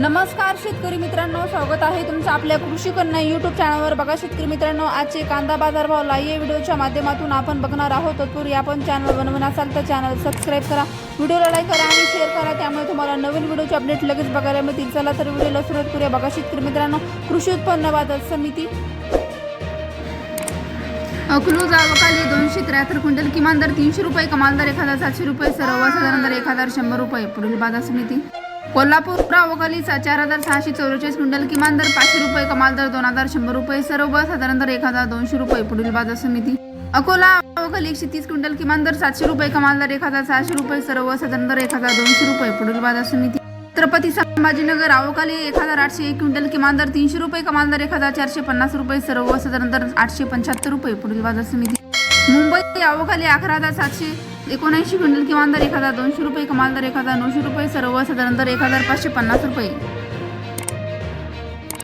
नमस्कार शेतकरी मित्रांनो स्वागत आहे तुमचं आपल्या कृषी कन्या युट्यूब चॅनलवर बघा शेतकरी मित्रांनो आजचे कांदा बाजार भाव लाईव्ह व्हिडिओच्या माध्यमातून आपण बघणार आहोत. तत्पूर्वी आपण चॅनल बनवून असाल तर चॅनल सबस्क्राईब करा. व्हिडिओला लाईक करा आणि शेअर करा. त्यामुळे तुम्हाला नवीन व्हिडिओचे अपडेट लगेच बघायला मिळतील. चला तर व्हिडिओला सुरुवात करूया. बघा शेतकरी मित्रांनो कृषी उत्पन्न बाजार समिती. अकलूज आवकाली दोनशे त्र्याहत्तर क्विंटल किमान दर तीनशे रुपये कमाल दर एक हजार सातशे रुपये सर्वसाधारण दर एक हजार शंभर रुपये. पुढील बाजार समिती. कोल्हापूर अवकालीचा चार हजार सहाशे चौवेचाळीस क्विंटल किमान दर पाचशे रुपये कमाल दर दोन हजार शंभर रुपये सर्वसाधारण दर एक हजार दोनशे रुपये पुढील बाजार समिती. अकोला अवकाली एकशे तीस क्विंटल किमान दर सातशे रुपये कमाल दर एक हजार सहाशे रुपये सर्वसाधारण दर एक हजार दोनशे रुपये पुढील बाजार समिती. छत्रपती संभाजीनगर अवकाली एक हजार आठशे एक क्विंटल किमान दर तीनशे रुपये कमाल दर एक हजार चारशे पन्नास रुपये सर्वसाधारण दर आठशे पंच्याहत्तर रुपये पुढील बाजार समिती. मुंबई अवकाली अकरा हजार सातशे एकोणऐंशी क्विंटल किमान दर एक हजार दोनशे रुपये कमाल दर एक हजार नऊशे रुपये सर्वसाधारण दर एक हजार पाचशे पन्नास रुपये.